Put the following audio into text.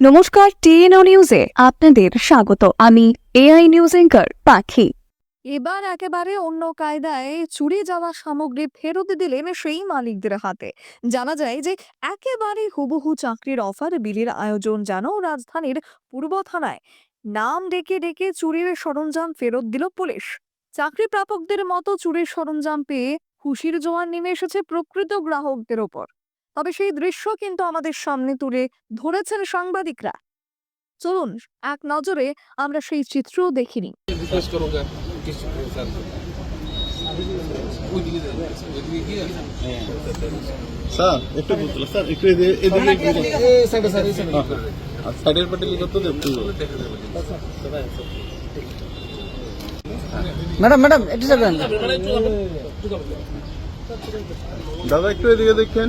নমস্কার, টিএনও নিউজে আপনাদের স্বাগত। আমি এআই নিউজ এঙ্কার পাখি। এবার একেবারে অন্য কায়দায় চুরি যাওয়া সামগ্রী ফেরত দিলেন সেই মালিকদের হাতে। জানা যায় যে একেবারে হুবহু চাকরির অফার, বিলির আয়োজন যেন রাজধানীর পূর্ব থানায়। নাম ডেকে ডেকে চুরির সরঞ্জাম ফেরত দিল পুলিশ। চাকরি প্রাপকদের মতো চুরির সরঞ্জাম পেয়ে খুশির জোয়ার নেমে এসেছে প্রকৃত গ্রাহকদের ওপর। তবে সেই দৃশ্য কিন্তু আমাদের সামনে তুলে ধরেছেন সাংবাদিকরা। চলুন এক নজরে আমরা সেই চিত্রও দেখিনি নি ম্যাডাম ম্যাডাম একটু দাদা একটু এদিকে দেখেন।